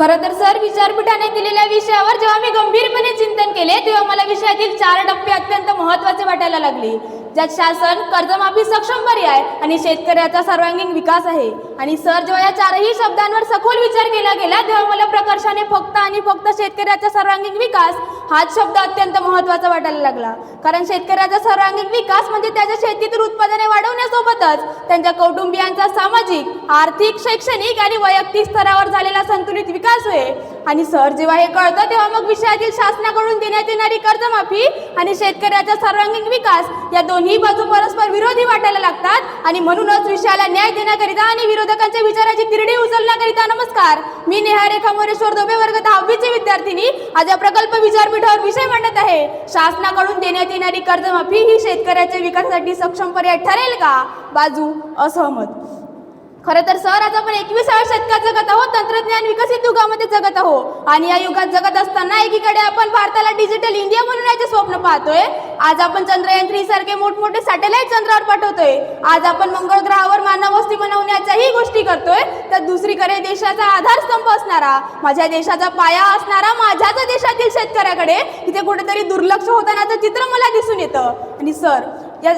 खरं तर सर विचारपीठाने दिलेल्या विषयावर जेव्हा मी गंभीरपणे चिंतन केले तेव्हा मला विषयातील चार टप्पे अत्यंत महत्त्वाचे वाटायला लागले. ज्यात शासन कर्जमाफी सक्षम पर्याय आणि शेतकऱ्याचा सर्वांगीण विकास आहे. आणि सर जेव्हा या चारही शब्दांवर सखोल विचार केला गेला तेव्हा मला प्रकर्षाने फक्त आणि फक्त शेतकऱ्याचा सर्वांगीण विकास हाच शब्द अत्यंत महत्त्वाचा वाटायला लागला. कारण शेतकऱ्याचा सर्वांगीण विकास म्हणजे त्याच्या शेतीतील उत्पादने वाढवण्यासोबतच त्यांच्या कौटुंबियांचा सामाजिक आर्थिक शैक्षणिक आणि वैयक्तिक स्तरावर झालेला संतुलित विकास होय. आणि सर जेव्हा हे कळतं तेव्हा मग विषयातील शासनाकडून देण्यात येणारी कर्जमाफी आणि शेतकऱ्याचा सर्वांगीण विकास या दोन्ही बाजू परस्पर विरोधी वाटायला लागतात. आणि म्हणूनच विषयाला न्याय देण्याकरिता आणि विरोधकांच्या विचाराची तिरडी उचलण्याकरिता नमस्कार. मी नेहा रेखा मोरेश्वर दोबे वर्ग दहावीची विद्यार्थिनी. आज या प्रकल्प विचारपीठावर विषय मांडत आहे. शासनाकडून देण्यात येणारी कर्जमाफी ही शेतकऱ्याच्या विकासासाठी सक्षम पर्याय ठरेल का? बाजू असहमत. खरं तर सर आज आपण एकविसाव्या शतकात जगत आहोत तंत्रज्ञान विकसित युगामध्ये जगत आहो आणि या युगात जगत असताना एकीकडे आपण भारताला डिजिटल इंडिया म्हणून याचे स्वप्न पाहतोय. आज आपण चंद्रयान थ्री सारखे मोठमोठे सॅटेलाइट चंद्रावर पाठवतोय. आज आपण मंगळ ग्रहावर मानव वस्ती बनवण्याच्याही गोष्टी करतोय. तर दुसरीकडे देशाचा आधारस्तंभ असणारा माझ्या देशाचा पाया असणारा माझ्याच देशातील शेतकऱ्याकडे तिथे कुठेतरी दुर्लक्ष होतानाचं चित्र मला दिसून येतं. आणि सर या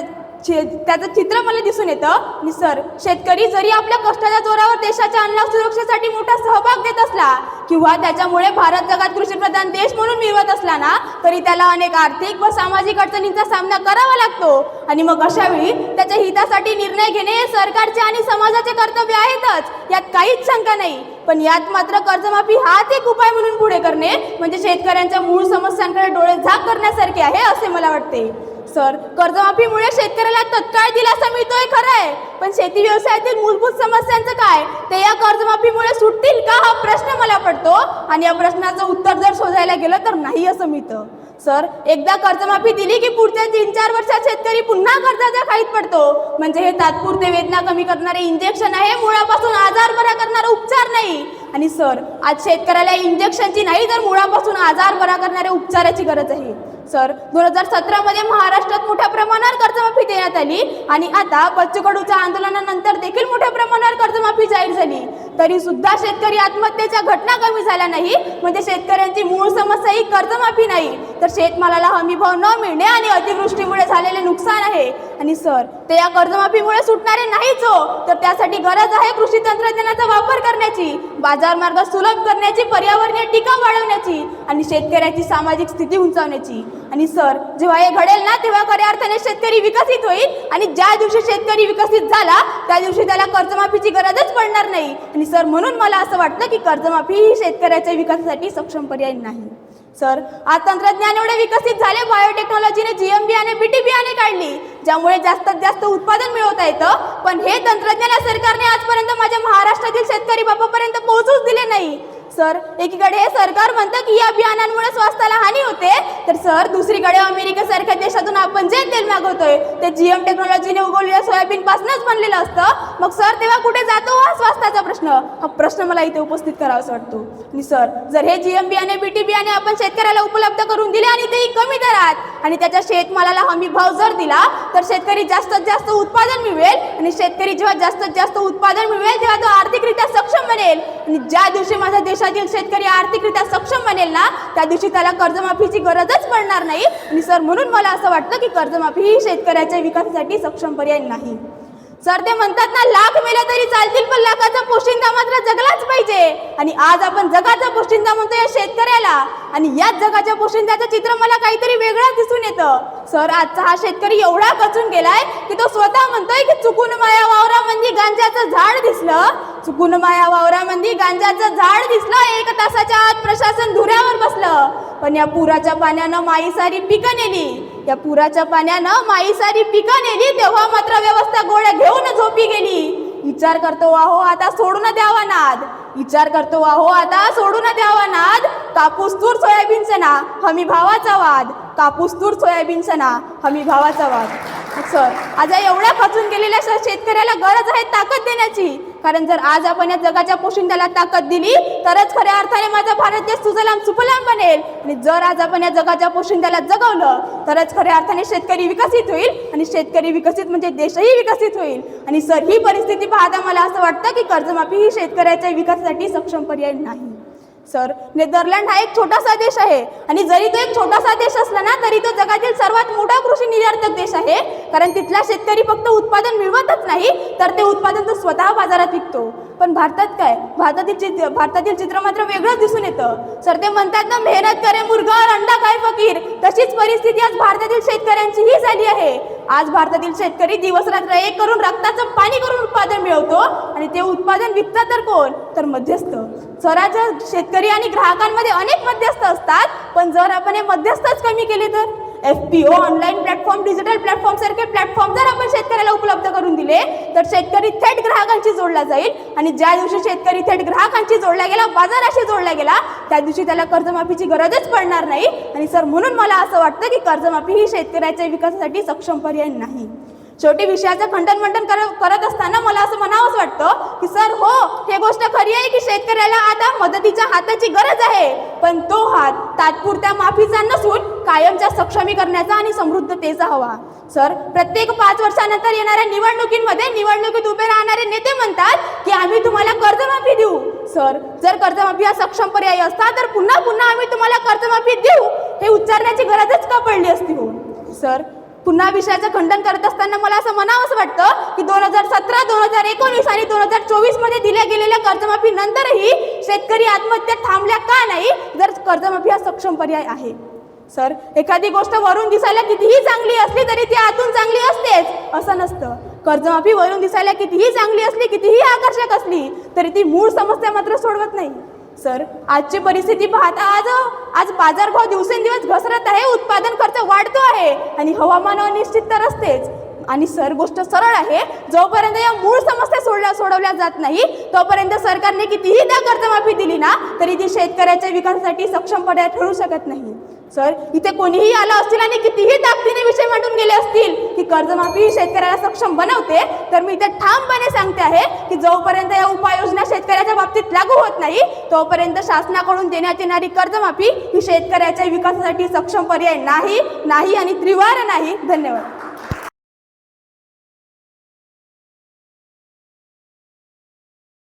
त्याचं चित्र मला दिसून येतं. आणि सर शेतकरी जरी आपल्या कष्टाच्या जोरावर देशाच्या अन्न सुरक्षेसाठी मोठा सहभाग देत असला किंवा त्याच्यामुळे भारत जगात कृषीप्रधान देश म्हणून मिळवत असला ना तरी त्याला अनेक आर्थिक व सामाजिक अडचणींचा सामना करावा लागतो. आणि मग अशा वेळी त्याच्या हितासाठी निर्णय घेणे हे सरकारचे आणि समाजाचे कर्तव्य आहेतच. यात काहीच शंका नाही. पण यात मात्र कर्जमाफी हाच एक उपाय म्हणून पुढे करणे म्हणजे शेतकऱ्यांच्या मूळ समस्यांकडे डोळे झाक करण्यासारखे आहे असे मला वाटते. सर कर्जमाफीमुळे शेतकऱ्याला तत्काळ दिलासा मिळतोय खरं आहे पण शेती व्यवसायातील मूलभूत समस्यांचं काय? ते या कर्जमाफीमुळे सुटतील का? हा प्रश्न मला पडतो. आणि या प्रश्नाचं उत्तर जर शोधायला गेलं तर नाही असं मिळतं. सर एकदा कर्जमाफी दिली की पुढच्या तीन चार वर्षात शेतकरी पुन्हा कर्जाच्या खाईत पडतो. म्हणजे हे तात्पुरते वेदना कमी करणारे इंजेक्शन आहे. मुळापासून आजार बरा करणारा उपचार नाही. आणि सर आज शेतकऱ्याला इंजेक्शनची नाही तर मुळापासून आजार बरा करणाऱ्या उपचाराची गरज आहे. सर दोन हजार सतरामध्ये महाराष्ट्रात मोठ्या प्रमाणावर कर्जमाफी देण्यात आली आणि आता बच्चूकडूच्या आंदोलनानंतर देखील मोठ्या प्रमाणावर कर्जमाफी जाहीर झाली. तरी सुद्धा शेतकरी आत्महत्येच्या घटना कमी झाल्या नाही म्हणजे शेतकऱ्यांची मूळ समस्या ही कर्जमाफी नाही. तर शेतमालाला हमीभाव न मिळणे आणि अतिवृष्टीमुळे झालेले नुकसान आहे. आणि सर ते या कर्जमाफीमुळे सुटणारे नाहीच हो. तर त्यासाठी गरज आहे कृषी तंत्रज्ञानाचा वापर करण्याची बाजार मार्ग सुलभ करण्याची पर्यावरणीय टीका वाढवण्याची आणि शेतकऱ्याची सामाजिक स्थिती उंचावण्याची. आणि सर जेव्हा हे घडेल ना तेव्हा खऱ्या अर्थाने शेतकरी विकसित होईल आणि ज्या दिवशी शेतकरी विकसित झाला त्या दिवशी त्याला कर्जमाफीची गरजच पडणार नाही. आणि सर म्हणून मला असं वाटतं की कर्जमाफी ही शेतकऱ्याच्या विकासासाठी सक्षम पर्याय नाही. सर आज तंत्रज्ञान एवढे विकसित झाले बायोटेक्नॉलॉजीने जीएम बियाणे बीटी बियाणे काढली ज्यामुळे जास्तीत जास्त उत्पादन मिळवता येतं. पण हे तंत्रज्ञान या सरकारने आजपर्यंत माझ्या महाराष्ट्रातील शेतकरी बापापर्यंत पोहोचूच दिले नाही. सर एकीकडे हे सरकार म्हणतं की या बियाणांमुळे स्वास्थ्याला हानी होते. तर सर दुसरीकडे अमेरिकेसारख्या देशातून आपण जे तेल मागवतोय ते जीएम टेक्नॉलॉजीने उगवलेल्या सोयाबीन पासूनच बनलेलं असतं. मग सर तेव्हा कुठे जातो हा स्वास्थ्याचा प्रश्न? हा प्रश्न मला इथे उपस्थित करावासा वाटतो. आणि सर जर हे जीएम बियाणे बीटी बियाणे आपण शेतकऱ्याला उपलब्ध करून दिले आणि तेही कमी दरात आणि त्याच्या शेतमालाला हमी भाव जर दिला तर शेतकरी जास्तीत जास्त उत्पादन मिळेल आणि शेतकरी जेव्हा जास्तीत जास्त उत्पादन मिळेल तेव्हा तो आर्थिकरित्या सक्षम बनेल. आणि ज्या दिवशी माझ्या देशातील शेतकरी आर्थिकरित्या सक्षम बनेल ना त्या दिवशी त्याला कर्जमाफीची गरजच पडणार नाही. आणि सर म्हणून मला असं वाटतं की कर्जमाफी ही शेतकऱ्याच्या विकासासाठी सक्षम पर्याय नाही. सर ते म्हणतात ना लाख मेले तरी चालतील पण लाखाचा पोशिंदा मात्र जगलाच पाहिजे. आणि आज आपण जगाचा पोशिंदा म्हणतो या शेतकऱ्याला. आणि याच जगाच्या पोशिंद्याचं चित्र मला काहीतरी वेगळं दिसून येतं. सर आजचा हा शेतकरी एवढा कचून गेलाय की तो स्वतः म्हणतोय की चुकून माया वावरामध्ये गांजाचं झाड दिसलं. चुकून माया वावरामध्ये गांजाचं झाड दिसलं. एक तासाच्या आत प्रशासन धुऱ्यावर बसलं. पण या पुराच्या पाण्यानं माई सारी पिकं नेली. या पुराच्या पाण्यानं माई सारी पिकं नेली तेव्हा मात्र व्यवस्था गोळ्या घेऊन झोपी गेली. विचार करतो आहो आता सोडून द्यावा नाद विचार करतो वाहो आता सोडून द्यावा नाद कापूस तूर सोयाबीन सणा हमी भावाचा वाद. कापूस तूर सोयाबीन सणा हमी भावाचा वाद. सर आज एवढ्या खचून गेलेल्या शेतकऱ्याला गरज आहे ताकद देण्याची. कारण जर आज आपण या जगाच्या पोशिंद्याला ताकद दिली तरच खऱ्या अर्थाने माझा भारत देश सुजलाम सुफलाम बनेल. आणि जर आज आपण या जगाच्या पोशिंद्याला जगवलं तरच खऱ्या अर्थाने शेतकरी विकसित होईल. आणि शेतकरी विकसित म्हणजे देशही विकसित होईल. आणि सर ही परिस्थिती पाहता मला असं वाटतं की कर्जमाफी ही शेतकऱ्याच्या विकासासाठी सक्षम पर्याय नाही. सर नेदरलँड हा एक छोटासा देश आहे. आणि जरी तो एक छोटासा देश असला ना तरी तो जगातील सर्वात मोठा कृषी निर्यातक देश आहे. कारण तिथला शेतकरी फक्त उत्पादन मिळवतच नाही तर ते उत्पादन तो स्वतः बाजारात विकतो. पण भारतात काय? भारतातील चित्र भारतातील चित्र मात्र वेगळंच दिसून येतं. सर ते म्हणतात ना मेहनत करे मुर्गा और अंडा काय फकीर? तशीच परिस्थिती आज भारतातील शेतकऱ्यांचीही झाली आहे. आज भारतातील शेतकरी दिवस रात्र एक करून रक्ताचं पाणी करून उत्पादन मिळवतो आणि ते उत्पादन विकतात तर कोण? तर मध्यस्थ. स्वराज्य शेतकरी आणि ग्राहकांमध्ये अनेक मध्यस्थ असतात पण जर आपण हे मध्यस्थच कमी केले तर? F P O online platform digital platform सारखे प्लॅटफॉर्म जर आपण शेतकऱ्याला उपलब्ध करून दिले तर शेतकरी थेट ग्राहकांशी जोडला जाईल. आणि ज्या दिवशी शेतकरी थेट ग्राहकांशी जोडला गेला बाजाराशी जोडला गेला त्या दिवशी त्याला कर्जमाफीची गरजच पडणार नाही. आणि सर म्हणून मला असं वाटतं की कर्जमाफी ही शेतकऱ्याच्या विकासासाठी सक्षम पर्याय नाही. शेवटी विषयाचं खंडन मंडन कर करत असताना मला असं म्हणावंच वाटतं की सर हो हे गोष्ट खरी आहे की शेतकऱ्याला आता मदतीच्या हाताची गरज आहे. पण तो हात तात्पुरत्या माफीचा नसून कायमच्या सक्षमीकरणाचा आणि समृद्धतेचा हवा. सर प्रत्येक पाच वर्षानंतर येणाऱ्या निवडणुकींमध्ये निवडणुकीत उभे राहणारे नेते म्हणतात की आम्ही तुम्हाला कर्जमाफी देऊ. सर जर कर्जमाफी हा सक्षम पर्याय असता तर पुन्हा पुन्हा आम्ही तुम्हाला कर्जमाफी देऊ हे उच्चारण्याची गरजच का पडली असती हो? सर पुन्हा विषयाचं खंडन करत असताना मला असं म्हणावंसं वाटतं की दोन हजार सतरा दोन हजार एकोणीस आणि दोन हजार चोवीसमध्ये दिल्या गेलेल्या कर्जमाफी नंतरही शेतकरी आत्महत्या थांबल्या का नाही? जर कर्जमाफी हा सक्षम पर्याय आहे. सर एखादी गोष्ट वरून दिसायला कितीही चांगली असली तरी ती आतून चांगली असतेच. असं नसतं. कर्जमाफी वरून दिसायला कितीही चांगली असली कितीही आकर्षक असली तरी ती मूळ समस्या मात्र सोडवत नाही. सर आजची परिस्थिती पाहता आज आज बाजारभाव दिवसेंदिवस घसरत आहे उत्पादन खर्च वाढतो आहे आणि हवामान अनिश्चित तर असतेच. आणि सर गोष्ट सरळ आहे जोपर्यंत या मूळ समस्या सोडल्या सोडवल्या जात नाही तोपर्यंत सरकारने कितीही त्या कर्जमाफी दिली ना तरी ती शेतकऱ्याच्या विकासासाठी सक्षम पर्याय ठरू शकत नाही. सर इथे कोणीही आलं असतील आणि कितीही ताकदीने विषय मांडून गेले असतील की कर्जमाफी ही शेतकऱ्याला सक्षम बनवते तर मी इथे ठामपणे सांगते आहे की जोपर्यंत या उपाययोजना शेतकऱ्याच्या बाबतीत लागू होत नाही तोपर्यंत शासनाकडून देण्यात येणारी कर्जमाफी ही शेतकऱ्याच्या विकासासाठी सक्षम पर्याय नाही नाही आणि त्रिवार नाही. धन्यवाद.